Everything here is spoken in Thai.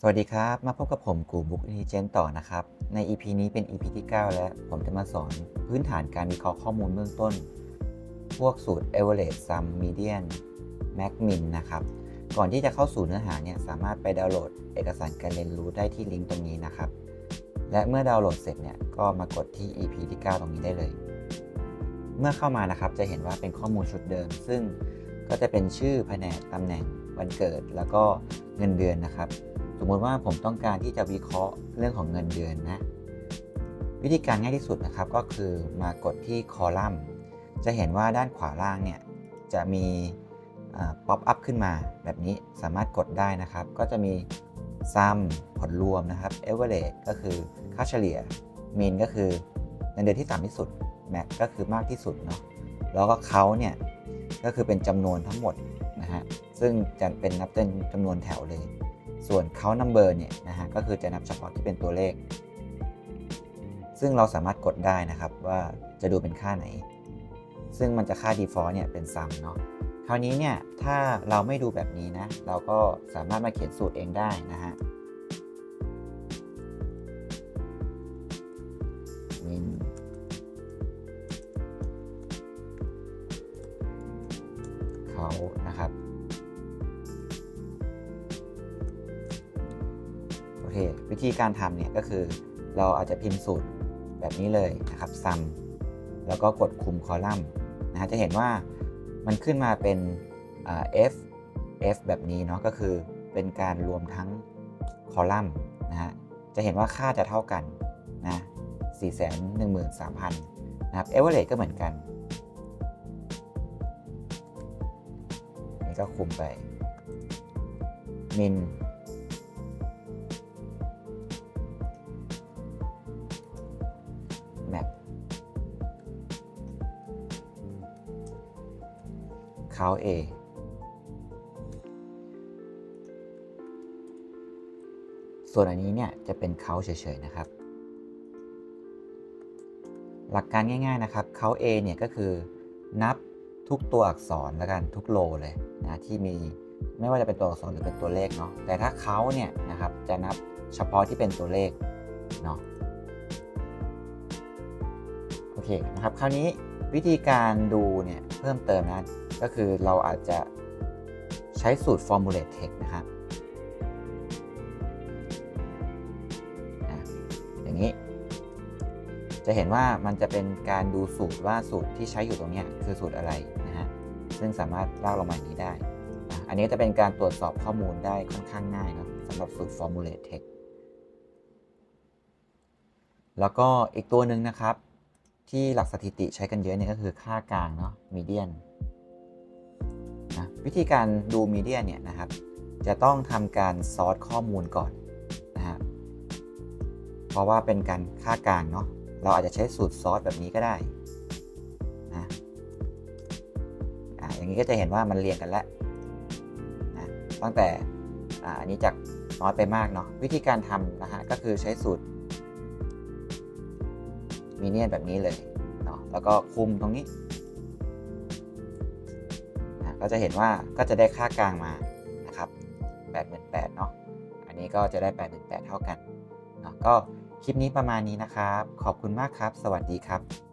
สวัสดีครับ มาพบกับผมกูบุ๊กอินเทเจนต่อนะครับ ใน EP นี้เป็น EP ที่ 9 และผมจะมาสอนพื้นฐานการวิเคราะห์ข้อมูลเบื้องต้น พวกสูตร average sum median max min นะครับ ก่อนที่จะเข้าสู่เนื้อหาเนี่ยสามารถไปดาวน์โหลดเอกสารการเรียนรู้ได้ที่ลิงก์ตรงนี้นะครับ และเมื่อดาวน์โหลดเสร็จเนี่ยก็มากดที่ EP ที่ 9 ตรงนี้ได้เลย เมื่อเข้ามานะครับจะเห็นว่าเป็นข้อมูลชุดเดิม ซึ่งก็จะเป็นชื่อแผนกตำแหน่งวันเกิด แล้วก็เงินเดือนนะครับ สมมติว่าผมต้องการที่จะวิเคราะห์เรื่องของเงินเดือนนะ วิธีการง่ายที่สุดนะครับก็คือมากดที่คอลัมน์ จะเห็นว่าด้านขวาล่างเนี่ยจะมีป๊อปอัพขึ้นมาแบบนี้สามารถกดได้นะครับ ก็จะมีซัมผลรวมนะครับ average ก็คือค่าเฉลี่ย mean ก็คือเงินเดือนที่ต่ำที่สุด max ก็คือมากที่สุดเนาะแล้วก็เขาเนี่ยก็คือเป็นจำนวนทั้งหมดนะฮะซึ่งจะเป็นนับเป็นจำนวนแถวเลย ส่วน count number เนี่ยนะฮะก็คือจะนับเฉพาะที่เป็นตัวเลข ซึ่งเราสามารถกดได้นะครับว่าจะดูเป็นค่าไหน ซึ่งมันจะค่า default เนี่ยเป็น sum เนาะคราวนี้เนี่ยถ้าเราไม่ดูแบบนี้นะ เราก็สามารถมาเขียนสูตรเองได้นะฮะ min เขานะครับ โอเควิธีการทำเนี่ยก็คือ เราอาจจะพิมพ์สูตรแบบนี้เลยนะครับ sum แล้วก็กดคุมคอลัมน์นะฮะจะเห็นว่ามันขึ้นมาเป็นอ่า f f แบบนี้เนาะก็คือเป็นการรวมทั้งคอลัมน์นะฮะจะเห็นว่าค่าจะเท่ากันนะ413,000นะครับ average ก็เหมือนกัน นี่ก็คุมไป min เขา A ส่วนอันนี้เนี่ยจะเป็นเขาเฉยๆนะครับ หลักการง่ายๆนะครับเขา A เนี่ยก็คือนับทุกตัวอักษรแล้วกันทุกโลเลยนะที่มีไม่ว่าจะเป็นตัวอักษรหรือเป็นตัวเลขเนาะแต่ถ้าเขาเนี่ยนะครับจะนับเฉพาะที่เป็นตัวเลขเนาะโอเคนะครับคราวนี้วิธีการดูเนี่ยเพิ่มเติมนะ ก็คือเราอาจจะใช้สูตร formulate text นะครับอย่างนี้ จะเห็นว่ามันจะเป็นการดูสูตรว่าสูตรที่ใช้อยู่ตรงนี้คือสูตรอะไรนะฮะซึ่งสามารถลากลงมาอย่างนี้ได้ อันนี้จะเป็นการตรวจสอบข้อมูลได้ค่อนข้างง่ายนะสำหรับสูตร formulate text แล้วก็อีกตัวหนึ่งนะครับ ที่หลักสถิติใช้กันเยอะเนี่ยก็คือค่ากลางเนาะ median นะวิธีการดู median เนี่ยนะครับจะต้องทำการซอร์ตข้อมูลก่อนนะฮะเพราะว่าเป็นการค่ากลางเนาะเราอาจจะใช้สูตรซอสแบบนี้ก็ได้นะอ่าอย่างนี้ก็จะเห็นว่ามันเรียงกันแล้วนะตั้งแต่อ่าอันนี้จากน้อยไปมากเนาะวิธีการทำนะฮะก็คือใช้สูตรมีเนียนแบบนี้เลยเนาะแล้วก็คุมตรงนี้ ก็จะเห็นว่าก็จะได้ค่ากลางมานะครับ88,000เนาะอันนี้ก็จะได้ 88,000 เท่ากันเนาะก็คลิปนี้ประมาณนี้นะครับ ขอบคุณมากครับ สวัสดีครับ